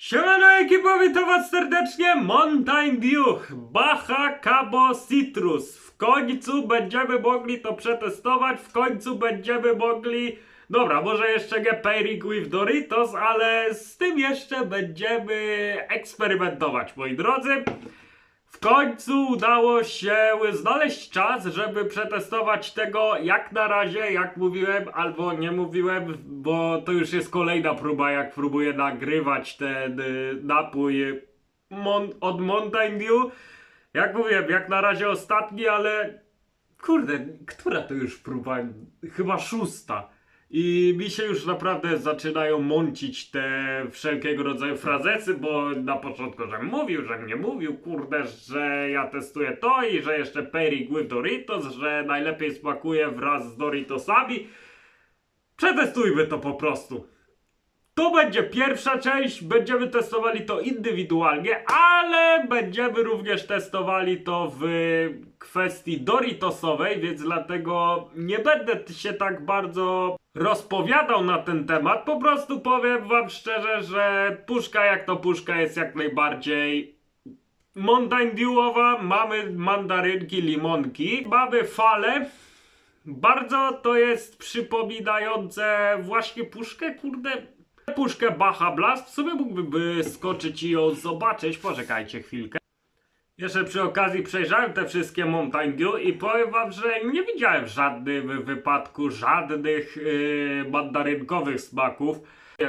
Siemano ekipo, witam was serdecznie, Mountain Dew, Baja Cabo Citrus. W końcu będziemy mogli to przetestować, w końcu będziemy mogli... Dobra, może jeszcze nie pairing with Doritos, ale z tym jeszcze będziemy eksperymentować, moi drodzy. W końcu udało się znaleźć czas, żeby przetestować tego jak na razie, jak mówiłem, albo nie mówiłem, bo to już jest kolejna próba, jak próbuję nagrywać ten y, napój mon- od Mountain Dew. Jak mówiłem, jak na razie ostatni, ale kurde, która to już próba? Chyba szósta. I mi się już naprawdę zaczynają mącić te wszelkiego rodzaju frazesy, bo na początku, żem mówił, żem nie mówił, kurde, że ja testuję to i że jeszcze pairing with Doritos, że najlepiej smakuje wraz z Doritosami. Przetestujmy to po prostu. To będzie pierwsza część, będziemy testowali to indywidualnie, ale będziemy również testowali to w kwestii Doritosowej, więc dlatego nie będę się tak bardzo rozpowiadał na ten temat. Po prostu powiem wam szczerze, że puszka jak to puszka jest jak najbardziej Mountain Dewowa, mamy mandarynki, limonki, mamy fale. Bardzo to jest przypominające właśnie puszkę, kurde, puszkę Baja Blast. W sumie mógłbym skoczyć i ją zobaczyć. Poczekajcie chwilkę. Jeszcze przy okazji przejrzałem te wszystkie Mountain Dew i powiem wam, że nie widziałem w żadnym wypadku żadnych yy, mandarynkowych smaków.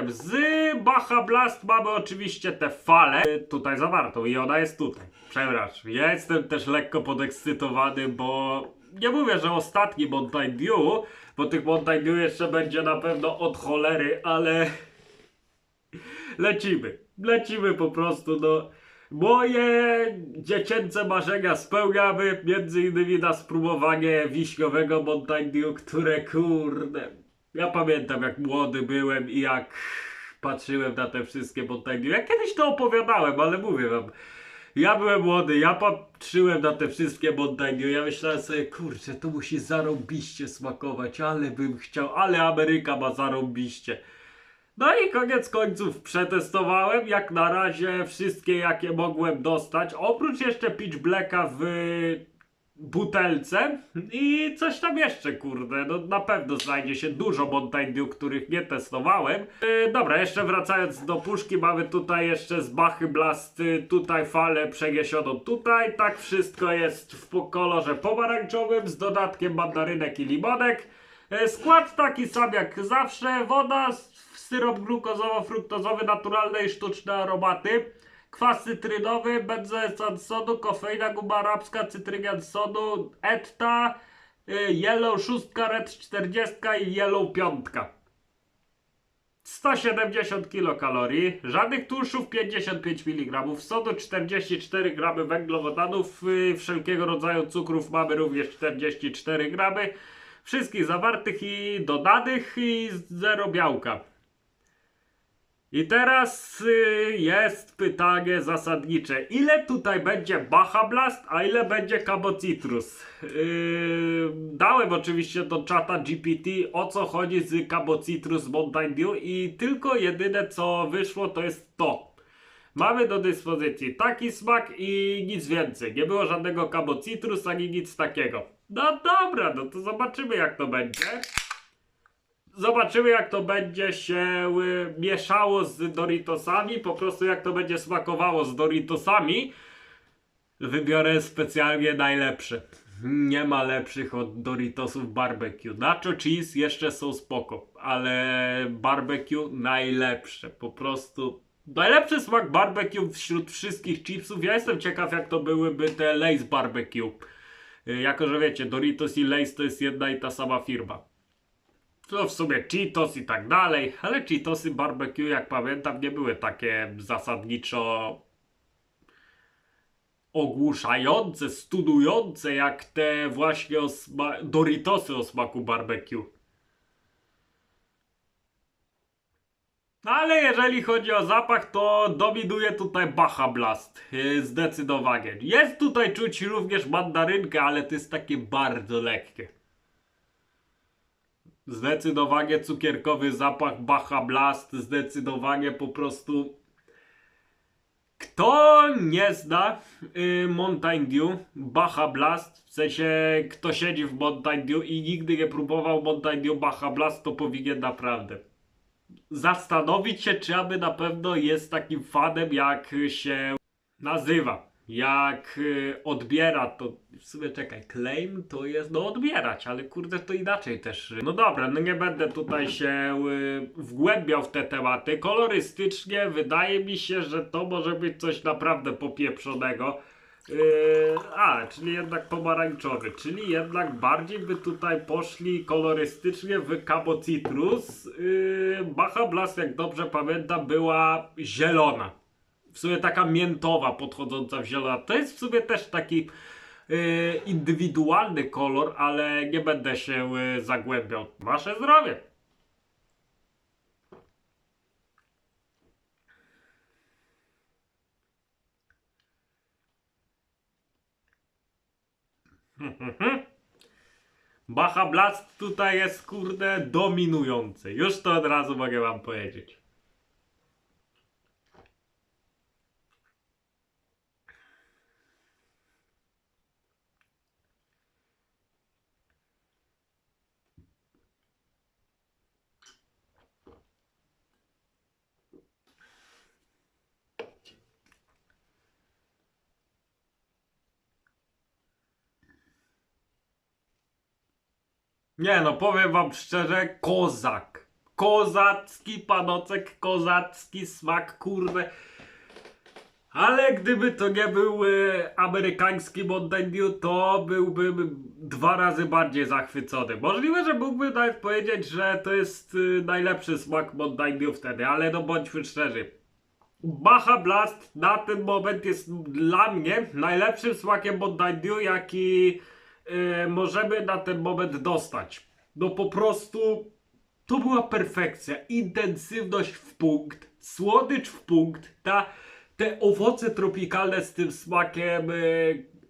Z Baja Blast mamy oczywiście tę falę tutaj zawartą i ona jest tutaj. Przepraszam, ja jestem też lekko podekscytowany, bo nie mówię, że ostatni Mountain Dew, bo tych Mountain Dew jeszcze będzie na pewno od cholery, ale lecimy. Lecimy po prostu, no. Moje dziecięce marzenia spełniamy, między innymi na spróbowanie wiśniowego Mountain które kurde... Ja pamiętam jak młody byłem i jak patrzyłem na te wszystkie Mountain. Ja kiedyś to opowiadałem, ale mówię wam, ja byłem młody, ja patrzyłem na te wszystkie Mountain ja myślałem sobie, kurczę, to musi zarąbiście smakować, ale bym chciał, ale Ameryka ma zarąbiście. No i koniec końców przetestowałem jak na razie wszystkie jakie mogłem dostać, oprócz jeszcze Peach Blacka w butelce i coś tam jeszcze kurde, no na pewno znajdzie się dużo Mountain Dew, których nie testowałem. Yy, dobra, jeszcze wracając do puszki, mamy tutaj jeszcze z Bachy Blast, y, tutaj falę przeniesioną tutaj, tak wszystko jest w kolorze pomarańczowym z dodatkiem mandarynek i limonek. E, Skład taki sam jak zawsze, woda, syrop glukozowo-fruktozowy, naturalne i sztuczne aromaty, kwas cytrynowy, benzoetan sodu, kofeina, guma arabska, cytrynian sodu, etta, y, yellow 6, red 40 i yellow 5. 170 kilokalorii, żadnych tłuszczów 55 mg, sodu 44 g węglowodanów, y, wszelkiego rodzaju cukrów mamy również 44 g, wszystkich zawartych i dodanych i zero białka. I teraz y, jest pytanie zasadnicze. Ile tutaj będzie Baja Blast, a ile będzie Cabo Citrus? Yy, dałem oczywiście do czata GPT o co chodzi z Cabo Citrus Mountain Dew i tylko jedyne co wyszło to jest to. Mamy do dyspozycji taki smak i nic więcej. Nie było żadnego Cabo Citrus ani nic takiego. No dobra, no to zobaczymy jak to będzie. Zobaczymy jak to będzie się y, mieszało z Doritosami, po prostu jak to będzie smakowało z Doritosami. Wybiorę specjalnie najlepsze. Nie ma lepszych od Doritosów barbecue. Nacho cheese jeszcze są spoko, ale barbecue najlepsze. Po prostu najlepszy smak barbecue wśród wszystkich chipsów. Ja jestem ciekaw jak to byłyby te Lay's barbecue. Y, Jako, że wiecie, Doritos i Lay's to jest jedna i ta sama firma. To w sumie Cheetos i tak dalej, ale Cheetosy barbecue, jak pamiętam, nie były takie zasadniczo ogłuszające, studujące jak te właśnie o Doritosy o smaku barbecue. No ale jeżeli chodzi o zapach, to dominuje tutaj Baja Blast. Yy, Zdecydowanie. Jest tutaj czuć również mandarynkę, ale to jest takie bardzo lekkie. Zdecydowanie cukierkowy zapach Baja Blast, zdecydowanie po prostu Kto nie zna y, Mountain Dew, Baja Blast, w sensie kto siedzi w Mountain Dew i nigdy nie próbował Mountain Dew Baja Blast, to powinien naprawdę zastanowić się, czy aby na pewno jest takim fanem, jak się nazywa. Jak y, odbiera to. W sumie czekaj, claim to jest no odbierać, ale kurde to inaczej też. No dobra, no nie będę tutaj się y, wgłębiał w te tematy. Kolorystycznie wydaje mi się, że to może być coś naprawdę popieprzonego. Yy, a, czyli jednak pomarańczowy, czyli jednak bardziej by tutaj poszli kolorystycznie w Cabo Citrus. Yy, Baja Blast, jak dobrze pamiętam, była zielona. Sumie taka miętowa, podchodząca w zielona. To jest w sumie też taki yy, indywidualny kolor, ale nie będę się yy, zagłębiał. Wasze zdrowie! Baja Blast tutaj jest kurde dominujący. Już to od razu mogę wam powiedzieć. Nie no, powiem wam szczerze, kozak. Kozacki panocek, kozacki smak, kurde. Ale gdyby to nie był e, amerykański Mountain to byłbym dwa razy bardziej zachwycony. Możliwe, że mógłbym nawet powiedzieć, że to jest e, najlepszy smak Mountain wtedy, ale no bądźmy szczerzy. Baja Blast na ten moment jest dla mnie najlepszym smakiem Mountain jaki możemy na ten moment dostać. No po prostu to była perfekcja. Intensywność w punkt, słodycz w punkt, ta, te owoce tropikalne z tym smakiem e,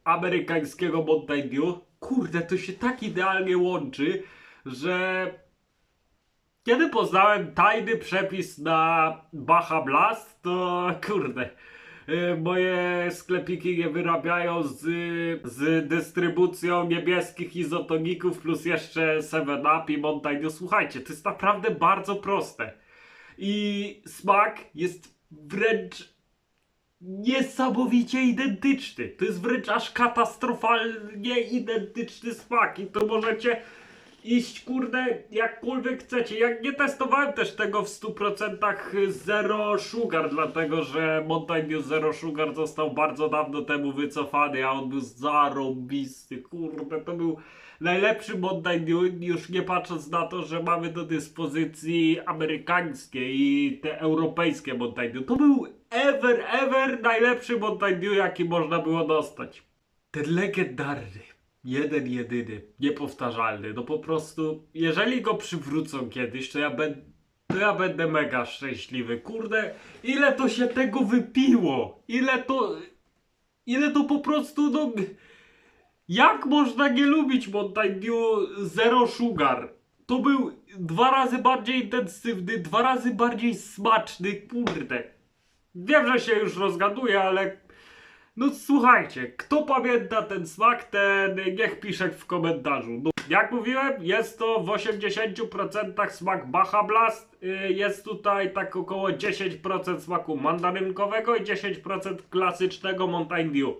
amerykańskiego Mountain Dew. Kurde, to się tak idealnie łączy, że kiedy poznałem tajny przepis na Baja Blast, to kurde, moje sklepiki nie wyrabiają z, z dystrybucją niebieskich izotoników plus jeszcze 7up i Mountain Dew. Słuchajcie, to jest naprawdę bardzo proste. I smak jest wręcz niesamowicie identyczny. To jest wręcz aż katastrofalnie identyczny smak i to możecie iść kurde jakkolwiek chcecie. Jak nie testowałem też tego w 100% Zero Sugar, dlatego że Mountain Dew Zero Sugar został bardzo dawno temu wycofany, a on był zarąbisty. Kurde, to był najlepszy Mountain Dew, już nie patrząc na to, że mamy do dyspozycji amerykańskie i te europejskie Mountain Dew. To był ever, ever najlepszy Mountain Dew, jaki można było dostać. Ten legendarny jeden jedyny, niepowtarzalny. No po prostu, jeżeli go przywrócą kiedyś, to ja, ben, to ja będę mega szczęśliwy. Kurde, ile to się tego wypiło? Ile to. Ile to po prostu, no. Jak można nie lubić Mountain Dew Zero Sugar? To był dwa razy bardziej intensywny, dwa razy bardziej smaczny, kurde. Wiem, że się już rozgaduję, ale no słuchajcie, kto pamięta ten smak, ten niech pisze w komentarzu. No, jak mówiłem, jest to w 80% smak Baja Blast. y, Jest tutaj tak około 10% smaku mandarynkowego i 10% klasycznego Mountain Dew.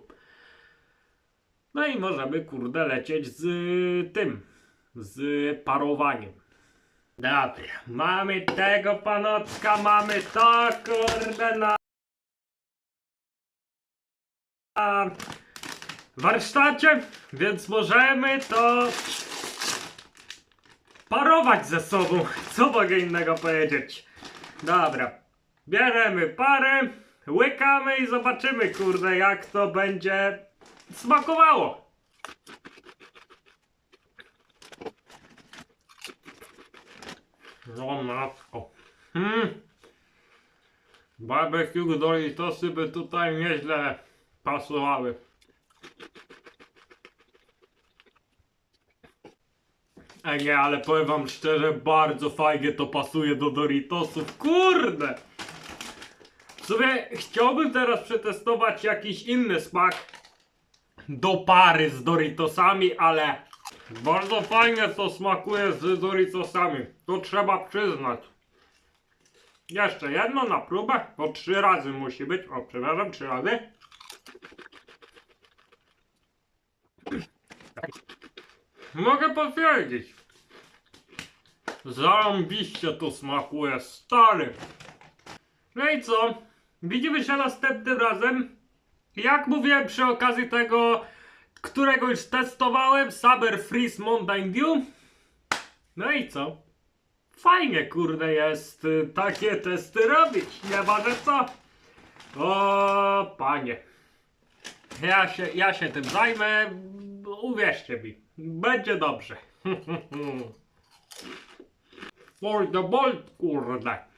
No i możemy kurde lecieć z y, tym, z parowaniem. Dobra, mamy tego panocka, mamy to kurde na warsztacie, więc możemy to parować ze sobą. Co mogę innego powiedzieć? Dobra, bierzemy parę, łykamy i zobaczymy, kurde, jak to będzie smakowało. No matko. Hmm. Barbecue Doritosy by tutaj nieźle pasowały. E nie, ale powiem wam szczerze, bardzo fajnie to pasuje do Doritosów. Kurde! sobie chciałbym teraz przetestować jakiś inny smak do pary z Doritosami, ale bardzo fajnie to smakuje z Doritosami. To trzeba przyznać. Jeszcze jedno na próbę, bo trzy razy musi być. O, przepraszam, trzy razy. Mogę potwierdzić. Zarąbiście to smakuje, stary. No i co? Widzimy się następnym razem. Jak mówiłem przy okazji tego, którego już testowałem, Saber Freeze Mountain Dew. No i co? Fajnie, kurde, jest y, takie testy robić, nie ma co. O, panie. Ja się, ja się tym zajmę, uwierzcie mi, będzie dobrze. For the bolt, kurde.